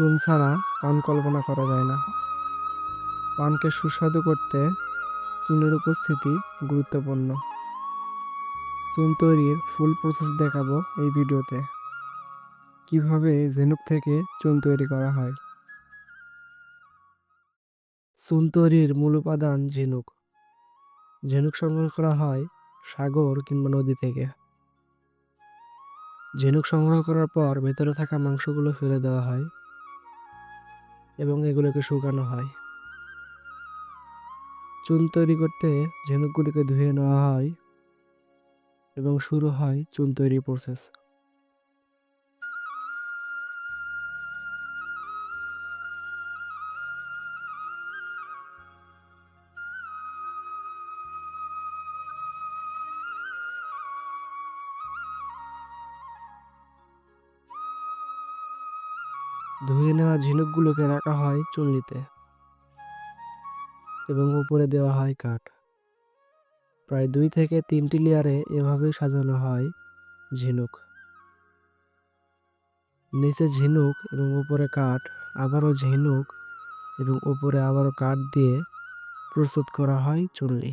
চুন ছাড়া পান কল্পনা করা যায় না। পানকে সুস্বাদু করতে চুনের উপস্থিতি গুরুত্বপূর্ণ। চুন তৈরির ফুল প্রসেস দেখাবো এই ভিডিওতে। কীভাবে ঝিনুক থেকে চুন তৈরি করা হয়। চুন তৈরির মূল উপাদান ঝিনুক। ঝিনুক সংগ্রহ করা হয় সাগর কিংবা নদী থেকে। ঝিনুক সংগ্রহ করার পর ভেতরে থাকা মাংসগুলো ফেলে দেওয়া হয়। এবং এগুলোকে শুকানো হয়। চুন তৈরি করতে ঝিনুকগুলিকে ধুয়ে নেওয়া হয় এবং শুরু হয় চুন তৈরি প্রসেস ধুয়ে নেওয়া ঝিনুকগুলোকে রাখা হয় চুল্লিতে এবং উপরে দেওয়া হয় কাঠ। প্রায় দুই থেকে তিনটি লেয়ারে এভাবেই সাজানো হয় ঝিনুক। নিচে ঝিনুক এবং উপরে কাঠ, আবারও ঝিনুক এবং উপরে আবারও কাঠ দিয়ে প্রস্তুত করা হয় চুল্লি।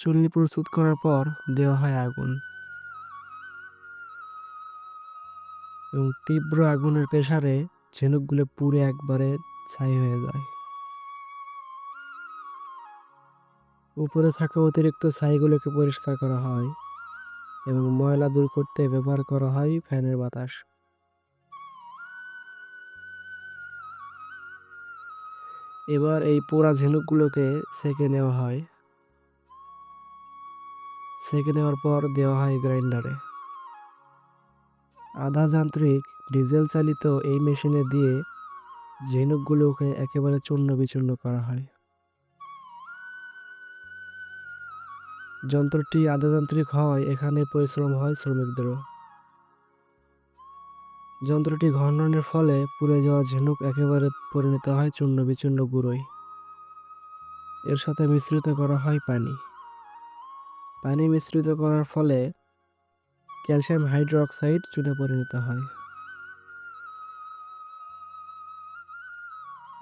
চুল্লি প্রস্তুত করার পর দেওয়া হয় আগুন। এবং তীব্র আগুনের প্রেসারে ঝিনুকগুলো পুড়ে একবারে ছাই হয়ে যায়। উপরে থাকা অতিরিক্ত ছাইগুলোকে পরিষ্কার করা হয় এবং ময়লা দূর করতে ব্যবহার করা হয় ফ্যানের বাতাস। এবার এই পোড়া ঝিনুকগুলোকে সেকে নেওয়া হয়। সেকে নেওয়ার পর দেওয়া হয় গ্রাইন্ডারে। আধা যান্ত্রিক ডিজেল চালিত এই মেশিনে দিয়ে ঝিনুকগুলোকে একেবারে চূর্ণ বিচূর্ণ করা হয়। যন্ত্রটি আধা যান্ত্রিক হওয়ায় এখানে পরিশ্রম হয় শ্রমিকদেরও। যন্ত্রটি ঘর্ষণের ফলে পুড়ে যাওয়া ঝিনুক একেবারে পরিণত হয় চূর্ণ বিচূর্ণ গুঁড়োয়। এর সাথে মিশ্রিত করা হয় পানি। পানি মিশ্রিত করার ফলে ক্যালসিয়াম হাইড্রোক্সাইড চুনে পরিণত হয়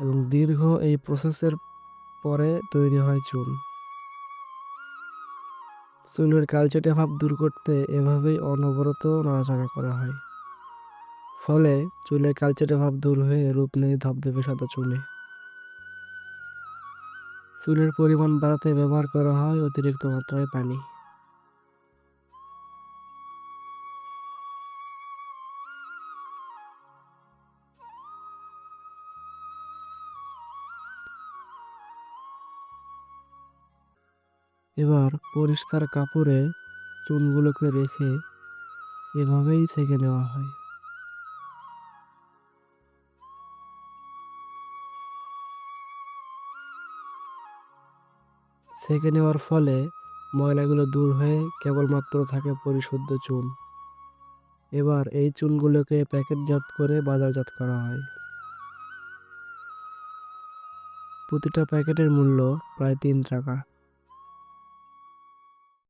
এবং দীর্ঘ এই প্রসেসের পরে তৈরি হয় চুন চুনের কালচেটে ভাব দূর করতে এভাবেই অনবরত নাড়াচাড়া করা হয়। ফলে চুলের কালচেটে ভাব দূর হয়ে রূপ নেই ধবধবে সাদা চুলে। চুলের পরিমাণ বাড়াতে ব্যবহার করা হয় অতিরিক্ত মাত্রায় পানি। এবার পরিষ্কার কাপড়ে চুনগুলোকে রেখে এভাবেই ছেঁকে নেওয়া হয়। ছেঁকে নেওয়ার ফলে ময়লাগুলো দূর হয়ে কেবলমাত্র থাকে পরিশুদ্ধ চুন। এবার এই চুনগুলোকে প্যাকেটজাত করে বাজারজাত করা হয়। প্রতিটা প্যাকেটের মূল্য প্রায় তিন টাকা।